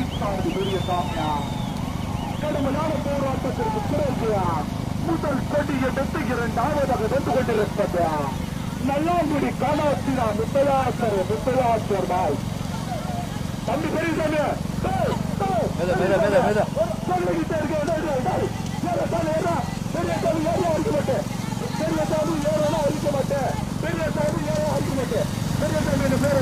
ஐந்தாவது பெரிய சாமியா கடுமையான போராட்டத்திற்கு பிறகு முதல் கொடியை எடுத்து இரண்டாவதாக வென்று கொண்டிருப்பது நல்லாங்குடி காலாசினா முத்தலாசர் முத்தலாசர் பாய் தம்பி பெரியசாமி சொல்லிக்கிட்டே இருக்கேன் பெரியசாமி ஏறா அழிக்க மாட்டேன் பெரியசாமி ஏறா அழிக்க மாட்டேன் பெரியசாமி ஏறா அழிக்க மாட்டேன் பெரியசாமி பேர்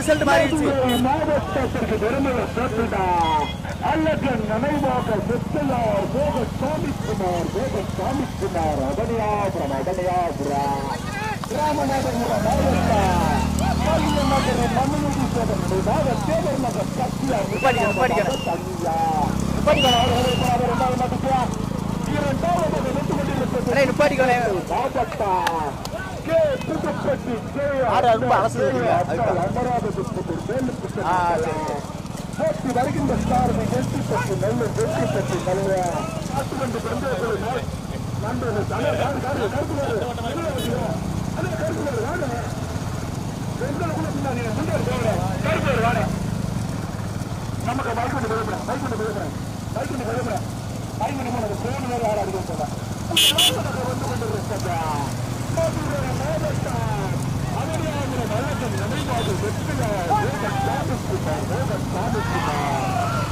ரிசல்ட் மாறிடுச்சு மாவட்டத்திற்கு பெருமையை சேர்த்துடா அல்லக்கன் நினைவாக செத்தலார் போக சாமிக்குமார் போக சாமிக்குமார் ராமநாதபுரம் மாவட்டம் வருகின்ற சாரதி வெற்றி பெற்று நல்ல வெற்றி பெற்று நல்ல காத்து கொண்டு நண்பர்கள் கருத்து கருத்து நமக்கு பைக் கொண்டு போகிறேன் பைக் கொண்டு போகிறேன் பைக் கொண்டு போகிறேன் பைக் கொண்டு போனது போன வேறு யாரும் அடிக்க சொல்றேன் வந்து கொண்டு இருக்கிறேன் மாவட்டம் அவரியாகிற வழக்கம் நினைவாக வெற்றியார் சாமிக்குமார் மோகன் சாமிக்குமார்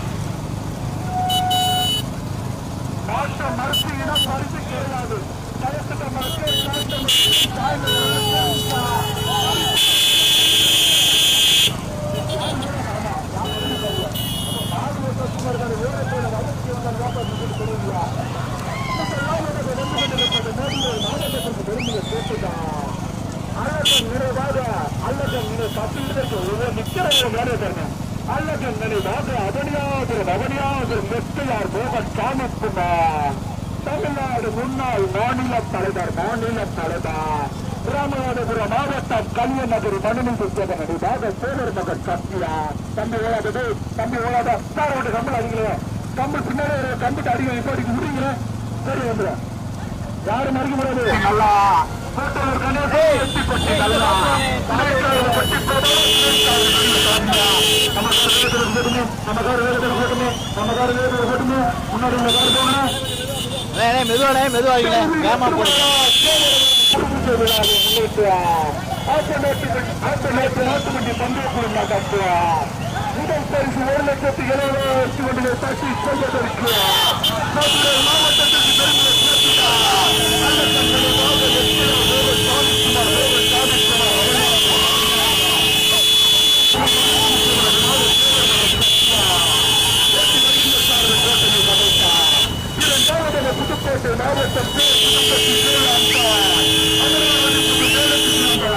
நாட்டம் மறுத்து இனம் மறுத்து கிடையாது கலசட்ட மறுத்து நாட்டம் நினை பத்திற்கு ஒவ்வொரு நிக்கிறவங்க வேலை தரணும் அல்லகன் நினைவாக அவனியாவது அவனியாவது மோகன் தமிழ்நாடு முன்னாள் மாநில தலைவர் மாநில தலைவர். ராமநாதபுரம் மாவட்டம் கல்யாணநகர் மனுமின் புத்தகம் நினைவாக சோழர் மகன் சத்யா. தம்பி ஓடாதது தம்பி ஓடாத சார் விட்டு கம்பல் அடிக்கல. கம்பல் பின்னாடி கம்பிட்டு அடிக்க இப்போ அடிக்க முடியுங்க சரி வந்துடும் யாரும் மறுக்க முடியாது நல்லா கோட்டூர் கணேசன் வெற்றி பெற்று நல்லா கணேசன் வெற்றி பெற்று நமக்கார வேகத்தில் ஓட்டுமே நமக்கார வேகத்தில் முன்னாடி உள்ள கார் போகணும் அண்ணே மெதுவானே மெதுவாகினே போடுங்க முதல் பரிசு ஒரு லட்சத்து எழுபதாயிரத்தி ஒன்றிலே தட்டி செய்யவிருக்கிறார் மாவட்டத்திற்கு சேர்த்துட்டார் நல்ல தங்களை வெற்றியார் மோகன் சாமிக்குமார் மோகன் சாமிக்குமார் இரண்டாவதாக புதுக்கோட்டை மாவட்டம் பேர் புதுக்கோட்டை திருவிழா அதனால புது திருவிழா